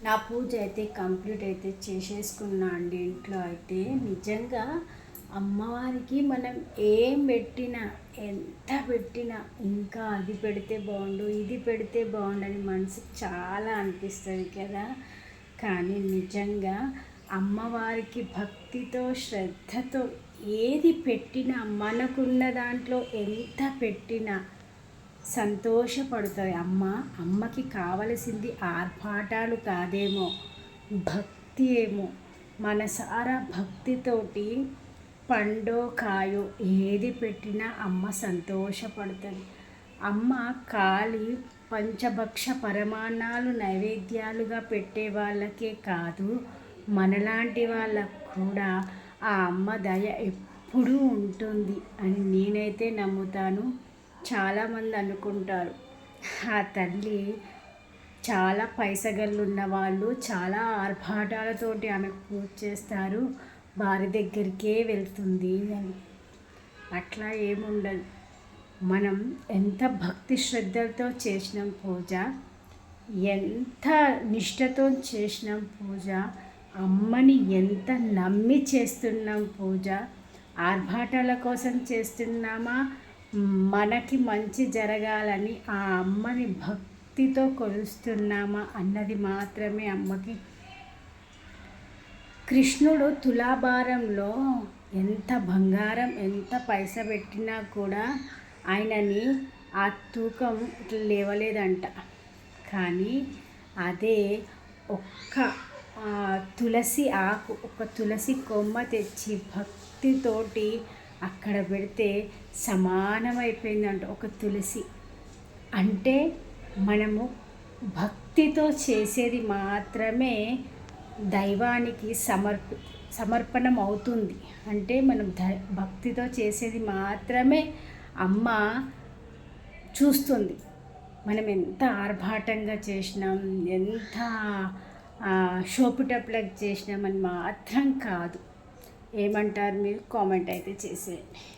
నా పూజ అయితే కంప్లీట్ అయితే చేసేసుకున్నా అండి ఇంట్లో అయితే. నిజంగా అమ్మవారికి మనం ఏం పెట్టినా ఎంత పెట్టినా ఇంకా అది పెడితే బాగుండు ఇది పెడితే బాగుండని మనసు చాలా అనిపిస్తుంది కదా. కానీ నిజంగా అమ్మవారికి భక్తితో శ్రద్ధతో ఏది పెట్టినా మనకున్న దాంట్లో ఎంత పెట్టినా సంతోషపడుతుంది అమ్మ అమ్మకి కావలసింది ఆర్భాటాలు కాదేమో భక్తి ఏమో. మనసారా భక్తితోటి పండో కాయో ఏది పెట్టినా అమ్మ సంతోషపడుతుంది. అమ్మ కాలి పంచభక్ష పరమాణాలు నైవేద్యాలుగా పెట్టే వాళ్ళకే కాదు మనలాంటి వాళ్ళకు కూడా ఆ అమ్మ దయ ఎప్పుడూ ఉంటుంది అని నేనైతే నమ్ముతాను. చాలామంది అనుకుంటారు ఆ తల్లి చాలా పైసగళ్ళు ఉన్న వాళ్ళు చాలా ఆర్భాటాలతోటి ఆమెకు పూజ చేస్తారు వారి దగ్గరికే వెళ్తుంది అని. అట్లా ఏముండదు. మనం ఎంత భక్తి శ్రద్ధలతో చేసినాం పూజ ఎంత నిష్టతో చేసినాం పూజ అమ్మని ఎంత నమ్మి చేస్తున్నాం పూజ ఆర్భాటాల కోసం చేస్తున్నామా మనకి మంచి జరగాలని ఆ అమ్మని భక్తితో కొలుస్తున్నామా అన్నది మాత్రమే అమ్మకి. కృష్ణుడు తులాభారంలో ఎంత బంగారం ఎంత పైస పెట్టినా కూడా ఆయనని ఆ తూకం ఇట్లా లేవలేదంట. కానీ అదే ఒక్క తులసి ఆకు ఒక తులసి కొమ్మ తెచ్చి భక్తితోటి అక్కడ పెడితే సమానమైపోయిందంట ఒక తులసి. అంటే మనము భక్తితో చేసేది మాత్రమే దైవానికి సమర్ప సమర్పణం అవుతుంది అంటే మనం ద భక్తితో చేసేది మాత్రమే అమ్మ చూస్తుంది. మనం ఎంత ఆర్భాటంగా చేసినాం ఎంత షోపుటప్లకు చేసినామని మాత్రం కాదు. ఏమంటారు మీరు? కామెంట్ అయితే చేసేయండి.